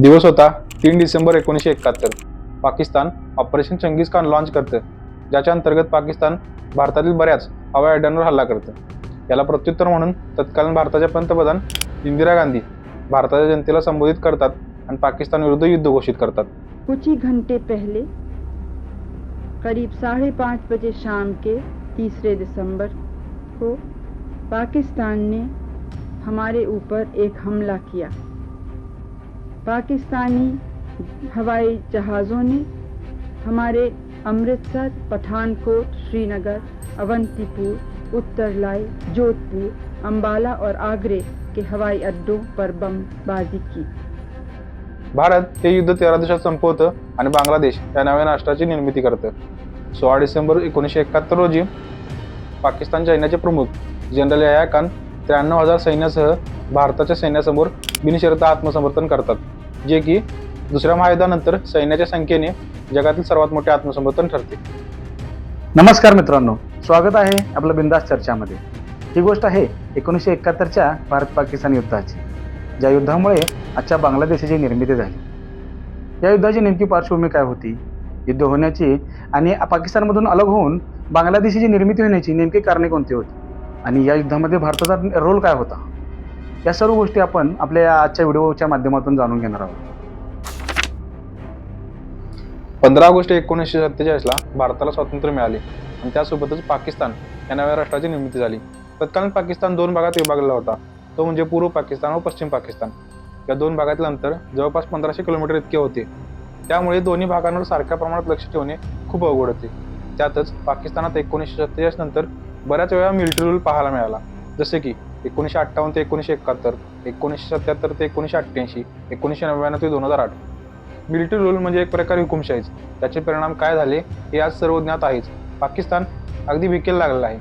दिवस होता तीन डिसेंबर एकोणीसशे एकाहत्तर. Pakistan operation Genghis Khan launch करतं. ज्याच्या अंतर्गत पाकिस्तान भारतातील बऱ्याच हवाई अड्ड्यांवर हल्ला करतं. याला प्रत्युत्तर म्हणून तत्कालीन भारताच्या पंतप्रधान इंदिरा गांधी भारताच्या जनतेला संबोधित करतात आणि पाकिस्तान विरुद्ध युद्ध घोषित करतात. कुछ ही घंटे पहले करीब साढ़े पाँच बजे शाम के तीसरे दिसंबर को पाकिस्तान ने हमारे ऊपर एक हमला किया। पाकिस्तानी हवाई जहाज़ों ने हमारे अमृतसर पठानकोट श्रीनगर अवंतीपुर उत्तरलाई जोधपुर अंबाला और आगरे के हवाई अड्डों पर बमबाजी की। भारत हे युद्ध तेरा देशात संपवतं आणि बांगलादेश या नव्या राष्ट्राची निर्मिती करतं. सोळा डिसेंबर एकोणीसशे एकाहत्तर रोजी पाकिस्तान सैन्याचे प्रमुख जनरल याया खान त्र्याण्णव हजार सैन्यासह भारताच्या सैन्यासमोर बिनशर्त आत्मसमर्थन करतात. जे की दुसऱ्या महायुद्धानंतर सैन्याच्या संख्येने जगातील सर्वात मोठे आत्मसमर्थन ठरते. नमस्कार मित्रांनो स्वागत आहे आपलं बिंदास चर्चामध्ये. ही गोष्ट आहे एकोणीसशे एकाहत्तरच्या भारत पाकिस्तान युद्धाची ज्या युद्धामुळे आजच्या बांगलादेशाची निर्मिती झाली. या युद्धाची नेमकी पार्श्वभूमी काय होती? युद्ध होण्याची आणि पाकिस्तानमधून अलग होऊन बांगलादेशाची निर्मिती होण्याची नेमकी कारणे कोणती होती? आणि या युद्धामध्ये भारताचा रोल काय होता? या सर्व गोष्टी आपण आपल्या आजच्या व्हिडिओच्या माध्यमातून जाणून घेणार आहोत. पंधरा ऑगस्ट एकोणीसशे सत्तेचाळीसला भारताला स्वातंत्र्य मिळाले आणि त्यासोबतच पाकिस्तान या नव्या राष्ट्राची निर्मिती झाली. तत्कालीन पाकिस्तान दोन भागात विभागलेला होता. तो म्हणजे पूर्व पाकिस्तान व पश्चिम पाकिस्तान. या दोन भागातील अंतर जवळपास पंधराशे किलोमीटर इतके होते. त्यामुळे दोन्ही भागांवर सारख्या प्रमाणात लक्ष ठेवणे खूप अवघड होते. त्यातच पाकिस्तानात एकोणीसशे सत्तेचाळीस नंतर बऱ्याच वेळा मिलिटरी रूल पाहायला मिळाला. जसे की एकोणीसशे अठ्ठावन्न ते एकोणीसशे एकाहत्तर एकोणीसशे सत्याहत्तर ते एकोणीसशे अठ्ठ्याऐंशी एकोणीसशे नव्याण्णव ते दोन हजार आठ. मिलिटरी रूल म्हणजे एक प्रकारे हुकुमशाहीच. त्याचे परिणाम काय झाले हे आज सर्व ज्ञात आहेच. पाकिस्तान अगदी विकेल लागलेला आहे.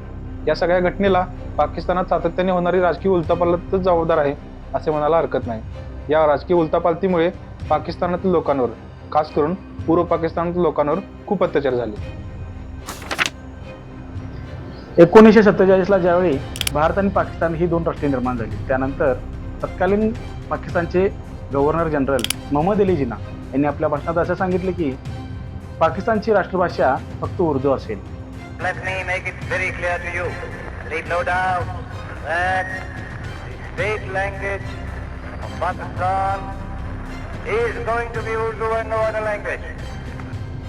या सगळ्या घटनेला पाकिस्तानात सातत्याने होणारी राजकीय उलथापालतच जबाबदार आहे असे म्हणायला हरकत नाही. या राजकीय उलथापालतीमुळे पाकिस्तानातील लोकांवर खास करून पूर्व पाकिस्तानातील लोकांवर खूप अत्याचार झाले. एकोणीसशे सत्तेचाळीसला ज्यावेळी भारत आणि पाकिस्तान ही दोन राष्ट्रे निर्माण झाली. त्यानंतर तत्कालीन पाकिस्तानचे गव्हर्नर जनरल मोहम्मद अली जिना यांनी आपल्या भाषणात असं सांगितलं की पाकिस्तानची राष्ट्रभाषा फक्त उर्दू असेल.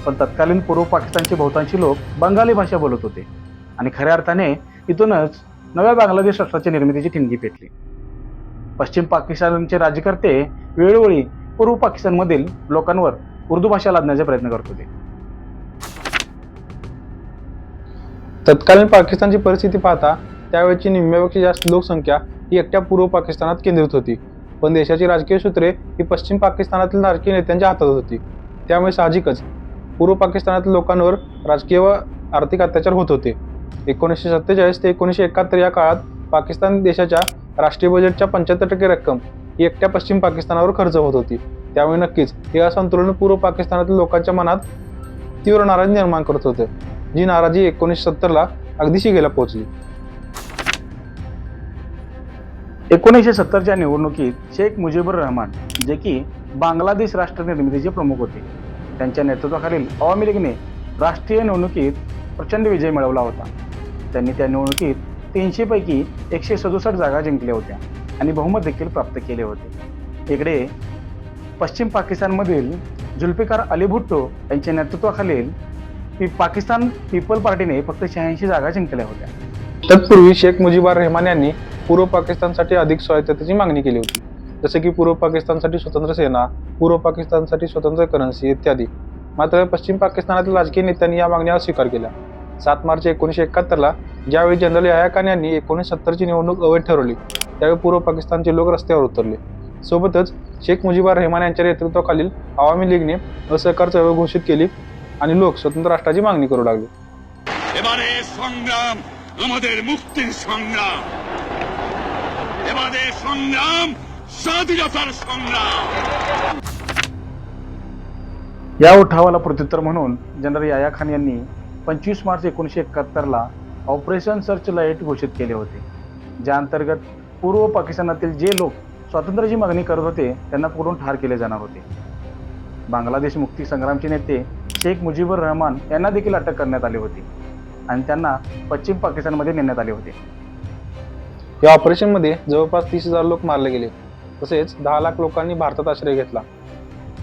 पण तत्कालीन पूर्व पाकिस्तानचे बहुतांशी लोक बंगाली भाषा बोलत होते. आणि खऱ्या अर्थाने इथूनच नव्या बांगलादेश राष्ट्राच्या निर्मितीची ठिणगी पेटली. पश्चिम पाकिस्तानचे राज्यकर्ते वेळोवेळी पूर्व पाकिस्तानमधील लोकांवर उर्दू भाषा लादण्याचा प्रयत्न करत होते. तत्कालीन पाकिस्तानची परिस्थिती पाहता त्यावेळची निम्म्यापेक्षा जास्त लोकसंख्या ही एकट्या पूर्व पाकिस्तानात केंद्रित होती. पण देशाची राजकीय सूत्रे ही पश्चिम पाकिस्तानातील राजकीय नेत्यांच्या हातात होती. त्यामुळे साहजिकच पूर्व पाकिस्तानातील लोकांवर राजकीय व आर्थिक अत्याचार होत होते. एकोणीसशे सत्तेचाळीस ते एकोणीसशे एकाहत्तर या काळात पाकिस्तान देशाच्या राष्ट्रीय बजेटच्या पंच्याहत्तर टक्के रक्कम ही एकट्या पश्चिम पाकिस्तानावर खर्च होत होती. त्यामुळे नक्कीच हे असंतुलन पूर्व पाकिस्तानातील लोकांच्या मनात तीव्र नाराजी निर्माण करत होते जी नाराजी एकोणीसशे सत्तरला अगदी शिगेला पोहोचली. एकोणीसशे सत्तरच्या निवडणुकीत शेख मुजीबुर रहमान जे की बांगलादेश राष्ट्र निर्मितीचे प्रमुख होते त्यांच्या नेतृत्वाखालील आवामी लीगने राष्ट्रीय निवडणुकीत प्रचंड विजय मिळवला होता. त्यांनी त्या निवडणुकीत तीनशेपैकी एकशे सदुसष्ट जागा जिंकल्या होत्या आणि बहुमत देखील प्राप्त केले होते. इकडे पश्चिम पाकिस्तानमधील जुल्फिकार अली भुट्टो यांच्या नेतृत्वाखालील पी पाकिस्तान पीपल पार्टीने फक्त शहाऐंशी जागा जिंकल्या होत्या. तत्पूर्वी शेख मुजीबा रहमान यांनी पूर्व पाकिस्तानसाठी अधिक स्वायत्ततेची मागणी केली होती. जसे की पूर्व पाकिस्तानसाठी स्वतंत्र सेना पूर्व पाकिस्तानसाठी स्वतंत्र करन्सी इत्यादी. मात्र पश्चिम पाकिस्तानातील राजकीय नेत्यांनी या मागण्या अस्वीकार केल्या सात मार्च एकोणीसशे एकाहत्तरला ज्यावेळी जनरल याया खान यांनी एकोणीसशे सत्तरची निवडणूक अवैध ठरवली त्यावेळी पूर्व पाकिस्तानचे लोक रस्त्यावर उतरले सोबतच शेख मुजीबार रहमान यांच्या नेतृत्वाखालील आवामी लीगने असहकार चळवळ घोषित केली आणि लोक स्वतंत्र राष्ट्राची मागणी करू लागले এবারে সংগ্রাম আমাদের মুক্তির সংগ্রাম এবারে সংগ্রাম স্বাধীনতার সংগ্রাম या उठावाला प्रत्युत्तर म्हणून जनरल याया खान यांनी पंचवीस मार्च एकोणीसशे एकाहत्तरला ऑपरेशन सर्च लाइट घोषित केले होते. ज्या अंतर्गत पूर्व पाकिस्तानातील जे लोक स्वातंत्र्याची मागणी करत होते त्यांना पुरून ठार केले जाणार होते. बांगलादेश मुक्ती संग्रामचे नेते शेख मुजीबुर रहमान यांना देखील अटक करण्यात आली होती आणि त्यांना पश्चिम पाकिस्तानमध्ये नेण्यात आले होते. या ऑपरेशनमध्ये जवळपास तीस हजार लोक मारले गेले. तसेच दहा लाख लोकांनी भारतात आश्रय घेतला.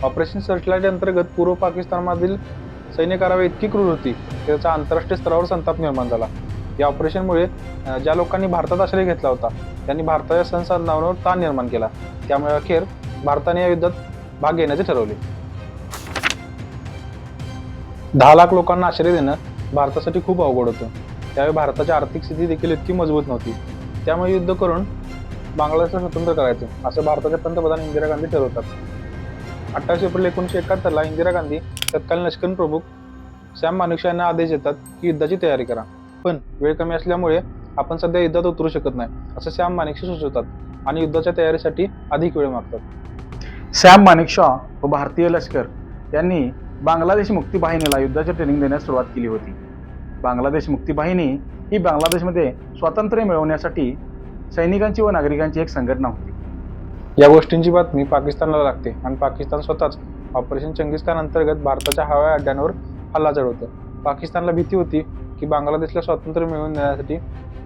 ऑपरेशन सर्चलाईट अंतर्गत पूर्व पाकिस्तानमधील सैन्य कारवाई इतकी क्रूर होती की त्याचा आंतरराष्ट्रीय स्तरावर संताप निर्माण झाला. या ऑपरेशनमुळे ज्या लोकांनी भारतात आश्रय घेतला होता त्यांनी भारताच्या संसाधनांवर ताण निर्माण केला. त्यामुळे अखेर भारताने या युद्धात भाग घेण्याचे ठरवले. दहा लाख लोकांना आश्रय देणं भारतासाठी खूप अवघड होतं. त्यावेळी भारताची आर्थिक स्थिती देखील इतकी मजबूत नव्हती. त्यामुळे युद्ध करून बांगलादेशला स्वतंत्र करायचं असं भारताचे पंतप्रधान इंदिरा गांधी ठरवतात. अठ्ठावीस एप्रिल एकोणीसशे एकाहत्तरला इंदिरा गांधी तत्कालीन लष्कर प्रमुख सॅम मानुषा यांना आदेश देतात की युद्धाची तयारी करा. पण वेळ कमी असल्यामुळे आपण सध्या युद्धात उतरू शकत नाही असं सॅम मानेकशॉ सुचवतात आणि युद्धाच्या तयारीसाठी अधिक वेळ मागतात. सॅम मानेकशॉ व भारतीय लष्कर यांनी बांगलादेश मुक्ती बाहिनीला युद्धाची ट्रेनिंग देण्यास सुरुवात केली होती. बांगलादेश मुक्ती बाहिनी ही बांगलादेशमध्ये स्वातंत्र्य मिळवण्यासाठी सैनिकांची व नागरिकांची एक संघटना होती. या गोष्टींची बातमी पाकिस्तानला लागते आणि पाकिस्तान स्वतःच ऑपरेशन चंगीज खान अंतर्गत भारताच्या हवाई अड्ड्यांवर हल्ला चढवतो पाकिस्तानला भीती होती की बांगलादेशला स्वातंत्र्य मिळवून देण्यासाठी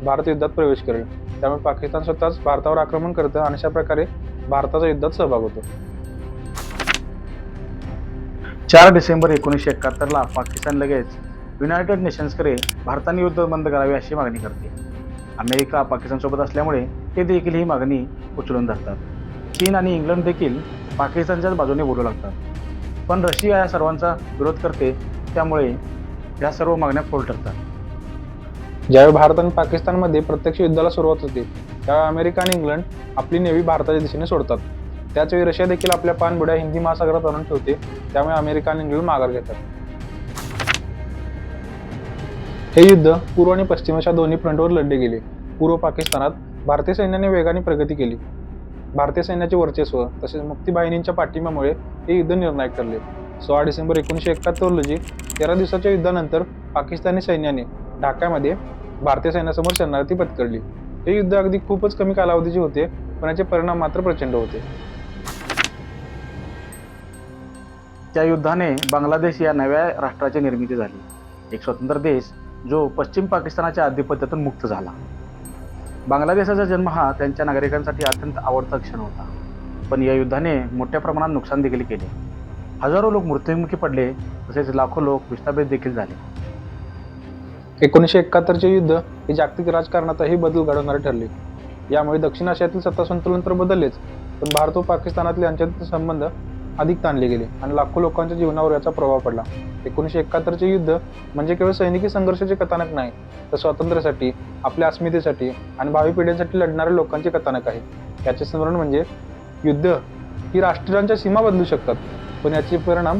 भारत युद्धात प्रवेश करेल. त्यामुळे पाकिस्तान स्वतःच भारतावर आक्रमण करतं आणि अशा प्रकारे भारताचा युद्धात सहभाग होतो. चार डिसेंबर एकोणीसशे एकाहत्तरला पाकिस्तान लगेच युनायटेड नेशन्सकडे भारताने युद्ध बंद करावे अशी मागणी करते. अमेरिका पाकिस्तानसोबत असल्यामुळे ते देखील ही मागणी उचलून धरतात. चीन आणि इंग्लंड देखील पाकिस्तानच्याच बाजूने बोलू लागतात. पण रशिया या सर्वांचा विरोध करते त्यामुळे या सर्व मागण्या फोल ठरतात. ज्यावेळी भारत आणि पाकिस्तानमध्ये प्रत्यक्ष युद्धाला सुरुवात होते त्यावेळी अमेरिका आणि इंग्लंड आपली नेव्ही भारताच्या दिशेने सोडतात. त्याचवेळी रशिया देखील आपल्या पाणबुड्या हिंदी महासागरात आणून ठेवते त्यामुळे अमेरिका आणि इंग्लंड माघार घेतात. हे युद्ध पूर्व आणि पश्चिम अशा दोन्ही फ्रंटवर लढले गेले. पूर्व पाकिस्तानात भारतीय सैन्याने वेगाने प्रगती केली. भारतीय सैन्याचे वर्चस्व तसेच मुक्तीबाहिनींच्या पाठिंब्यामुळे हे युद्ध निर्णायक ठरले. सोळा डिसेंबर एकोणीसशे एकाहत्तर रोजी तेरा दिवसाच्या युद्धानंतर पाकिस्तानी सैन्याने ढाक्यामध्ये भारतीय सैन्यासमोर शरणार्थी पत्करली. हे युद्ध अगदी खूपच कमी कालावधीचे होते पण याचे परिणाम मात्र प्रचंड होते. त्या युद्धाने बांगलादेश या नव्या राष्ट्राची निर्मिती झाली. एक स्वतंत्र देश जो पश्चिम पाकिस्तानाच्या आधिपत्यातून मुक्त झाला. बांगलादेशाचा जन्म हा त्यांच्या नागरिकांसाठी अत्यंत आवडता क्षण होता. पण या युद्धाने मोठ्या प्रमाणात नुकसान देखील केले. हजारो लोक मृत्युमुखी पडले तसेच लाखो लोक विस्थापित देखील झाले. एकोणीसशे एकाहत्तरचे युद्ध हे जागतिक राजकारणातही बदल घडवणारे ठरले. यामुळे दक्षिण आशियातील सत्ता संतुलन तर बदललेच पण भारत व पाकिस्तानातले यांच्यातील संबंध अधिक ताणले गेले आणि लाखो लोकांच्या जीवनावर याचा प्रभाव पडला. एकोणीसशे एकाहत्तरचे युद्ध म्हणजे केवळ सैनिकी संघर्षाचे कथानक नाही तर स्वातंत्र्यासाठी आपल्या अस्मितेसाठी आणि भावी पिढ्यांसाठी लढणाऱ्या लोकांचे कथानक आहे. याचे स्मरण म्हणजे युद्ध ही राष्ट्रांच्या सीमा बदलू शकतात पण याचे परिणाम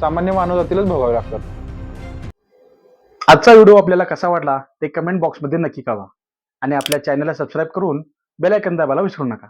सामान्य मानवजातीलाच भोगावे लागतात. आजचा व्हिडिओ आपल्याला कसा वाटला ते कमेंट बॉक्समध्ये नक्की कळवा आणि आपल्या चॅनलला सबस्क्राईब करून बेलायकन दाबायला विसरू नका.